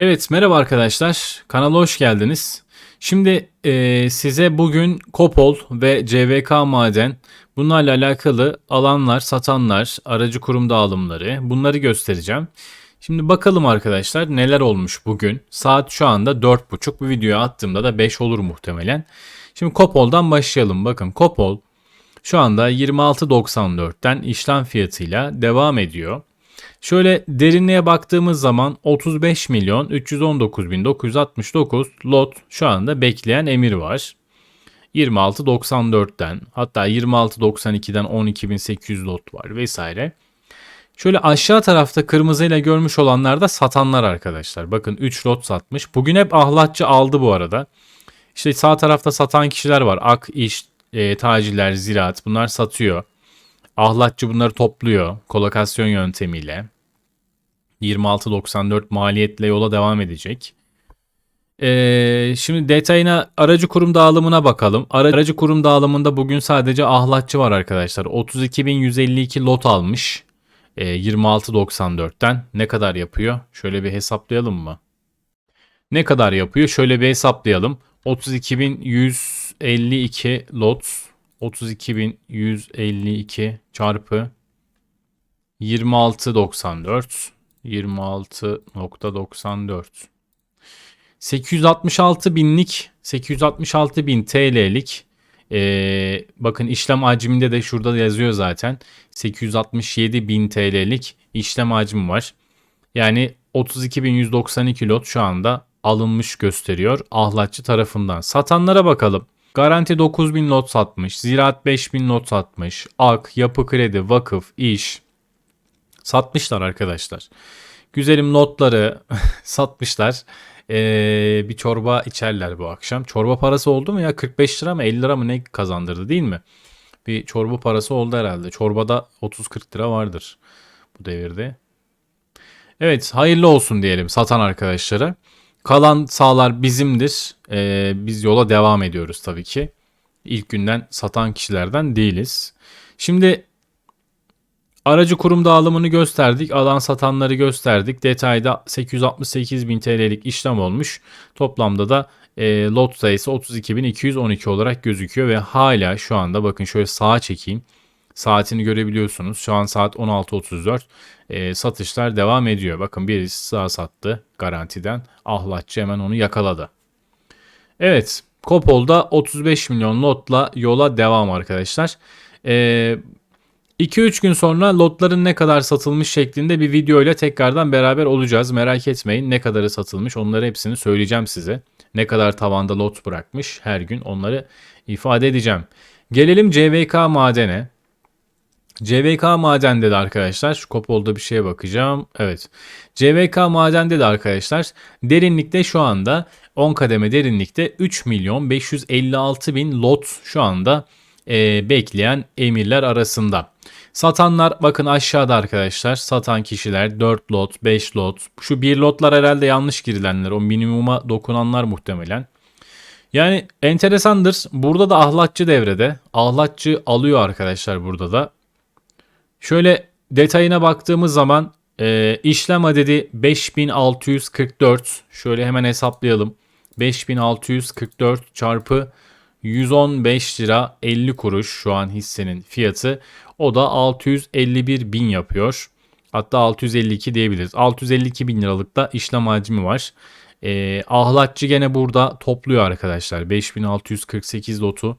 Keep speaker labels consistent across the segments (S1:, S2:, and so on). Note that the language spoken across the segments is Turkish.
S1: Evet merhaba arkadaşlar kanala hoş geldiniz. Şimdi e, size bugün Kopol ve CVK Maden bunlarla alakalı alanlar, satanlar, aracı kurum dağılımları bunları göstereceğim. Şimdi bakalım arkadaşlar neler olmuş bugün. Saat şu anda 4.30 bu videoyu attığımda da 5 olur muhtemelen. Şimdi Kopol'dan başlayalım. Bakın Kopol şu anda 26.94'ten işlem fiyatıyla devam ediyor. Şöyle derinliğe baktığımız zaman 35 milyon 319 bin 969 lot şu anda bekleyen emir var. 26.94'ten hatta 26.92'den 12.800 lot var vesaire. Şöyle aşağı tarafta kırmızıyla görmüş olanlar da satanlar arkadaşlar. Bakın 3 lot satmış. Bugün hep ahlatçı aldı bu arada. İşte sağ tarafta satan kişiler var. Ak, iş, e, tacirler, ziraat bunlar satıyor. Ahlatçı bunları topluyor kolokasyon yöntemiyle. 26.94 maliyetle yola devam edecek. Ee, şimdi detayına aracı kurum dağılımına bakalım. Aracı kurum dağılımında bugün sadece ahlatçı var arkadaşlar. 32.152 lot almış. Ee, 26.94'ten ne kadar yapıyor? Şöyle bir hesaplayalım mı? Ne kadar yapıyor? Şöyle bir hesaplayalım. 32.152 lot 32.152 çarpı 26.94 26.94 866 binlik 866 bin TL'lik ee, bakın işlem hacminde de şurada yazıyor zaten 867 bin TL'lik işlem hacmi var. Yani 32.192 lot şu anda alınmış gösteriyor ahlatçı tarafından. Satanlara bakalım. Garanti 9000 lot satmış, Ziraat 5000 lot satmış, Ak, Yapı Kredi, Vakıf, İş satmışlar arkadaşlar. Güzelim notları satmışlar. Ee, bir çorba içerler bu akşam. Çorba parası oldu mu ya 45 lira mı 50 lira mı ne kazandırdı değil mi? Bir çorba parası oldu herhalde. Çorbada 30-40 lira vardır bu devirde. Evet hayırlı olsun diyelim satan arkadaşlara. Kalan sağlar bizimdir. Ee, biz yola devam ediyoruz tabii ki. İlk günden satan kişilerden değiliz. Şimdi aracı kurum dağılımını gösterdik. Alan satanları gösterdik. Detayda 868 bin TL'lik işlem olmuş. Toplamda da e, lot sayısı 32.212 olarak gözüküyor ve hala şu anda bakın şöyle sağa çekeyim. Saatini görebiliyorsunuz. Şu an saat 16.34. E, satışlar devam ediyor. Bakın birisi sağ sattı garantiden. Ahlatçı hemen onu yakaladı. Evet. Kopol'da 35 milyon lotla yola devam arkadaşlar. E, 2-3 gün sonra lotların ne kadar satılmış şeklinde bir video ile tekrardan beraber olacağız. Merak etmeyin ne kadarı satılmış onları hepsini söyleyeceğim size. Ne kadar tavanda lot bırakmış her gün onları ifade edeceğim. Gelelim CVK madene. CVK Maden'de de arkadaşlar şu Kopol'da bir şeye bakacağım. Evet. CVK Maden'de de arkadaşlar derinlikte şu anda 10 kademe derinlikte 3 milyon 556 bin lot şu anda e, bekleyen emirler arasında. Satanlar bakın aşağıda arkadaşlar satan kişiler 4 lot 5 lot şu 1 lotlar herhalde yanlış girilenler o minimuma dokunanlar muhtemelen. Yani enteresandır burada da ahlatçı devrede ahlatçı alıyor arkadaşlar burada da Şöyle detayına baktığımız zaman e, işlem adedi 5644. Şöyle hemen hesaplayalım. 5644 çarpı 115 lira 50 kuruş şu an hissenin fiyatı. O da 651 bin yapıyor. Hatta 652 diyebiliriz. 652 bin liralık da işlem hacmi var. E, ahlatçı gene burada topluyor arkadaşlar. 5648 lotu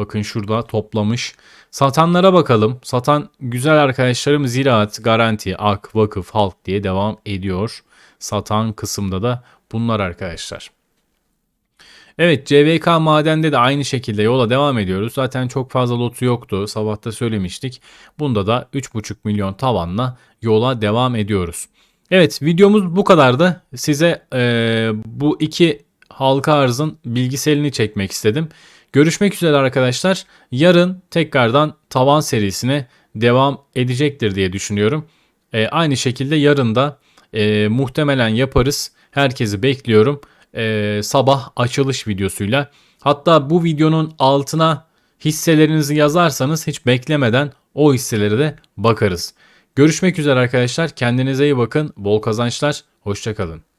S1: Bakın şurada toplamış. Satanlara bakalım. Satan güzel arkadaşlarım Ziraat, Garanti, Ak, Vakıf, Halk diye devam ediyor. Satan kısımda da bunlar arkadaşlar. Evet CVK madende de aynı şekilde yola devam ediyoruz. Zaten çok fazla lotu yoktu. Sabahta söylemiştik. Bunda da 3,5 milyon tavanla yola devam ediyoruz. Evet videomuz bu kadardı. Size e, bu iki halka arzın bilgiselini çekmek istedim. Görüşmek üzere arkadaşlar. Yarın tekrardan tavan serisine devam edecektir diye düşünüyorum. E, aynı şekilde yarın da e, muhtemelen yaparız. Herkesi bekliyorum. E, sabah açılış videosuyla. Hatta bu videonun altına hisselerinizi yazarsanız hiç beklemeden o hisselere de bakarız. Görüşmek üzere arkadaşlar. Kendinize iyi bakın. Bol kazançlar. Hoşçakalın.